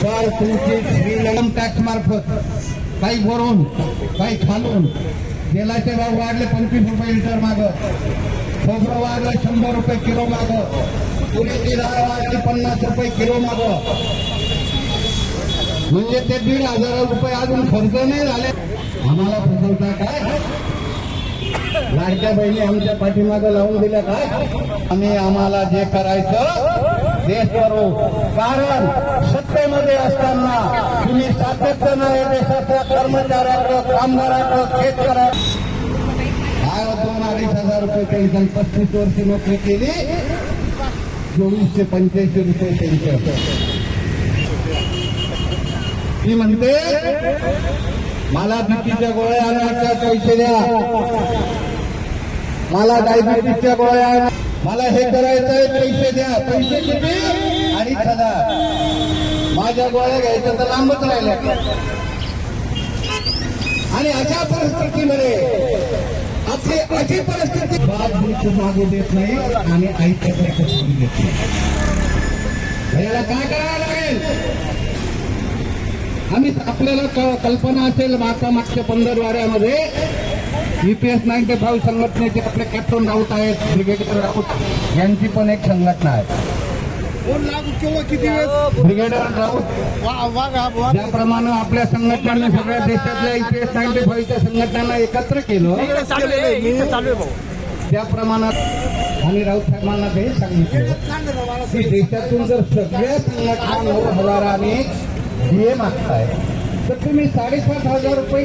तर तुमची श्रीलंकन टॅक्स मार्फत काही भरून काही खालून तेलाचे भाव वाढले पंचवीस रुपये लिटर माग खोबरं वाढलं शंभर रुपये किलो माग तुरीची डाळ वाढली पन्नास रुपये किलो माग म्हणजे ते दीड हजार रुपये अजून खर्च नाही झाले आम्हाला फसवता काय लाडक्या बहिणी आमच्या पाठीमागं लावून दिल्या काय आम्ही आम्हाला जे करायचं देश करू कारण सत्तेमध्ये असताना तुम्ही सातत्यानं या देशाच्या कर्मचाऱ्याकडं कामगाराकडं शेतकऱ्या काय दोन अडीच हजार रुपये पेन्शन पस्तीस वर्षी नोकरी केली. चोवीसशे पंच्याऐंशी रुपये पेन्शन. ती म्हणते मला भीतीच्या गोळ्या आणायच्या पैसे द्या. मला डायबिटीसच्या गोळ्या मला हे करायचंय पैसे द्या. पैसे किती आणि हजार माझ्या गोळ्या घ्यायच्या तर लांबच राहिल्या. आणि अशा परिस्थितीमध्ये आपली अशी परिस्थिती बाप मागू देत नाही आणि आईच्या पैसे सोडून देत नाही. याला काय करावं लागेल? आम्ही आपल्याला क- कल्पना असेल मागच्या मागच्या पंधरवाड्यामध्ये ईपीएस नाईन्टी फाईव्ह संघटनेचे आपले कॅप्टन राऊत आहेत ब्रिगेडियर राऊत. यांची पण एक संघटना आहे. कोण लागू केव्हा किती वेळेस? ब्रिगेडियर राऊत. वा- वागा वा- ज्याप्रमाणे आपल्या संघटनांनी सगळ्या देशातल्या ईपीएस नाईन्टी फाईव्हच्या संघटनांना एकत्र केलं त्या प्रमाणात आणि राऊत साहेबांना ते सांगितलं. की देशातून जर सगळ्या संघटना नऊ हजाराने डीए मागताय तर तुम्ही साडेसात हजार रुपये